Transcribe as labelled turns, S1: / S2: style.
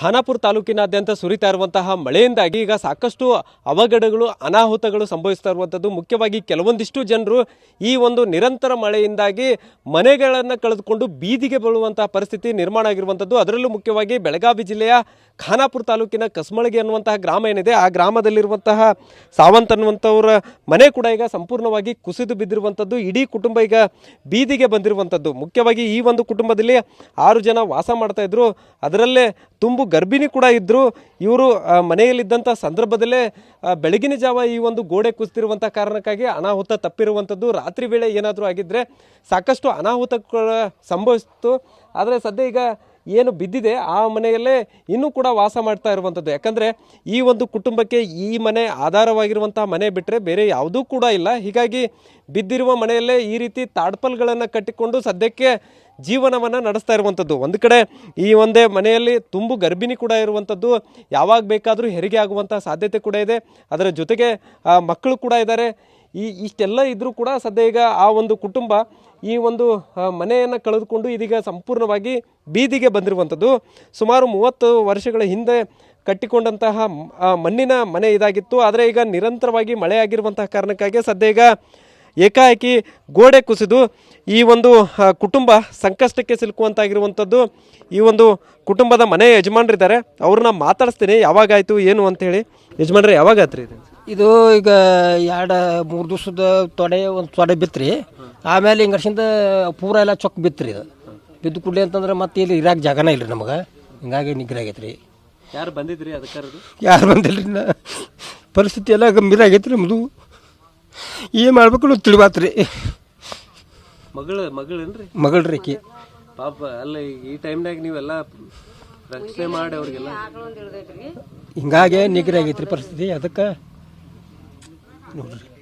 S1: ಖಾನಾಪುರ ತಾಲೂಕಿನಾದ್ಯಂತ ಸುರಿತಾ ಇರುವಂತಹ ಮಳೆಯಿಂದಾಗಿ ಈಗ ಸಾಕಷ್ಟು ಅವಘಡಗಳು, ಅನಾಹುತಗಳು ಸಂಭವಿಸ್ತಾ ಇರುವಂಥದ್ದು. ಮುಖ್ಯವಾಗಿ ಕೆಲವೊಂದಿಷ್ಟು ಜನರು ಈ ಒಂದು ನಿರಂತರ ಮಳೆಯಿಂದಾಗಿ ಮನೆಗಳನ್ನು ಕಳೆದುಕೊಂಡು ಬೀದಿಗೆ ಬೀಳುವಂತಹ ಪರಿಸ್ಥಿತಿ ನಿರ್ಮಾಣ ಆಗಿರುವಂಥದ್ದು. ಅದರಲ್ಲೂ ಮುಖ್ಯವಾಗಿ ಬೆಳಗಾವಿ ಜಿಲ್ಲೆಯ ಖಾನಾಪುರ ತಾಲೂಕಿನ ಕಸ್ಮಳಗಿ ಅನ್ನುವಂತಹ ಗ್ರಾಮ ಏನಿದೆ, ಆ ಗ್ರಾಮದಲ್ಲಿರುವಂತಹ ಸಾವಂತ್ ಅನ್ನುವಂಥವ್ರ ಮನೆ ಕೂಡ ಈಗ ಸಂಪೂರ್ಣವಾಗಿ ಕುಸಿದು ಬಿದ್ದಿರುವಂಥದ್ದು. ಇಡೀ ಕುಟುಂಬ ಈಗ ಬೀದಿಗೆ ಬಂದಿರುವಂಥದ್ದು. ಮುಖ್ಯವಾಗಿ ಈ ಒಂದು ಕುಟುಂಬದಲ್ಲಿ ಆರು ಜನ ವಾಸ ಮಾಡ್ತಾ ಇದ್ರು. ಅದರಲ್ಲೇ ತುಂಬು ಗರ್ಭಿಣಿ ಕೂಡ ಇದ್ದರು ಇವರು ಮನೆಯಲ್ಲಿದ್ದಂಥ ಸಂದರ್ಭದಲ್ಲೇ ಬೆಳಗಿನ ಜಾವ ಈ ಒಂದು ಗೋಡೆ ಕುಸಿದಿರುವಂಥ ಕಾರಣಕ್ಕಾಗಿ ಅನಾಹುತ ತಪ್ಪಿರುವಂಥದ್ದು ರಾತ್ರಿ ವೇಳೆ ಏನಾದರೂ ಆಗಿದ್ದರೆ ಸಾಕಷ್ಟು ಅನಾಹುತ ಸಂಭವಿಸ್ತು. ಆದರೆ ಸದ್ಯ ಈಗ ಏನು ಬಿದ್ದಿದೆ, ಆ ಮನೆಯಲ್ಲೇ ಇನ್ನೂ ಕೂಡ ವಾಸ ಮಾಡ್ತಾ ಇರುವಂಥದ್ದು ಯಾಕಂದರೆ ಈ ಒಂದು ಕುಟುಂಬಕ್ಕೆ ಈ ಮನೆ ಆಧಾರವಾಗಿರುವಂಥ ಮನೆ ಬಿಟ್ಟರೆ ಬೇರೆ ಯಾವುದೂ ಕೂಡ ಇಲ್ಲ. ಹೀಗಾಗಿ ಬಿದ್ದಿರುವ ಮನೆಯಲ್ಲೇ ಈ ರೀತಿ ತಾಡ್ಪಲ್ಗಳನ್ನು ಕಟ್ಟಿಕೊಂಡು ಸದ್ಯಕ್ಕೆ ಜೀವನವನ್ನು ನಡೆಸ್ತಾ ಇರುವಂಥದ್ದು ಒಂದು ಕಡೆ ಈ ಒಂದೇ ಮನೆಯಲ್ಲಿ ತುಂಬು ಗರ್ಭಿಣಿ ಕೂಡ ಇರುವಂಥದ್ದು ಯಾವಾಗ ಬೇಕಾದರೂ ಹೆರಿಗೆ ಆಗುವಂಥ ಸಾಧ್ಯತೆ ಕೂಡ ಇದೆ. ಅದರ ಜೊತೆಗೆ ಮಕ್ಕಳು ಕೂಡ ಇದ್ದಾರೆ. ಈ ಇಷ್ಟೆಲ್ಲ ಇದ್ದರೂ ಕೂಡ ಸದ್ಯ ಈಗ ಆ ಒಂದು ಕುಟುಂಬ ಈ ಒಂದು ಮನೆಯನ್ನು ಕಳೆದುಕೊಂಡು ಇದೀಗ ಸಂಪೂರ್ಣವಾಗಿ ಬೀದಿಗೆ ಬಂದಿರುವಂಥದ್ದು. ಸುಮಾರು ಮೂವತ್ತು ವರ್ಷಗಳ ಹಿಂದೆ ಕಟ್ಟಿಕೊಂಡಂತಹ ಮಣ್ಣಿನ ಮನೆ ಇದಾಗಿತ್ತು. ಆದರೆ ಈಗ ನಿರಂತರವಾಗಿ ಮಳೆ ಆಗಿರುವಂತಹ ಕಾರಣಕ್ಕಾಗಿ ಸದ್ಯ ಈಗ ಏಕಾಏಕಿ ಗೋಡೆ ಕುಸಿದು ಈ ಒಂದು ಕುಟುಂಬ ಸಂಕಷ್ಟಕ್ಕೆ ಸಿಲುಕುವಂತಾಗಿರುವಂಥದ್ದು. ಈ ಒಂದು ಕುಟುಂಬದ ಮನೆ ಯಜಮಾನ್ರಿದ್ದಾರೆ. ಅವ್ರನ್ನ ಮಾತಾಡಿಸ್ತೀನಿ, ಯಾವಾಗಾಯಿತು, ಏನು ಅಂತೇಳಿ. ಯಜಮಾನ್ರೆ ಯಾವಾಗ ಆತ್ರಿ ಇದು?
S2: ಇದು ಈಗ ಎರಡು ಮೂರು ದಿವಸದ ತೊಡೆ ಒಂದು ತೊಡೆ ಬಿತ್ರಿ. ಆಮೇಲೆ ಹಿಂಗರ್ಸಿಂದ ಪೂರ ಎಲ್ಲ ಚೊಕ್ ರೀ ಇದು. ಬಿದ್ದು ಕೂಡಲೇ ಅಂತಂದ್ರೆ ಮತ್ತೆ ಇಲ್ಲಿ ಇರಾಕ ಜಾಗನೇ ಇಲ್ರಿ ನಮಗೆ. ಹಿಂಗಾಗಿ ನಿಗ್ರ ಆಗೈತೆ ರೀ
S1: ಯಾರು ಬಂದಿದ್ರಿ ಅದಕ್ಕಾರದು
S2: ಯಾರು ಬಂದಿಲ್ಲ ರೀ ಪರಿಸ್ಥಿತಿ ಎಲ್ಲ ಗಂಭೀರ ಆಗೈತೆ ರೀ ನಮ್ಮದು ಏನು ಮಾಡ್ಬೇಕು ತಿಳಿಬಾತು ರೀ
S1: ಮಗಳು ಮಗಳೇನ್ರಿ?
S2: ರೀ ಆಕಿ.
S1: ಪಾಪ ಅಲ್ಲ ಈ ಟೈಮ್ನಾಗ ನೀವೆಲ್ಲ ರಕ್ಷಣೆ ಮಾಡಿ ಅವ್ರಿಗೆಲ್ಲ.
S2: ಹಿಂಗಾಗಿ ನಿಗ್ರ ಆಗೈತೆ ರೀ ಪರಿಸ್ಥಿತಿ. ಅದಕ್ಕೆ なる。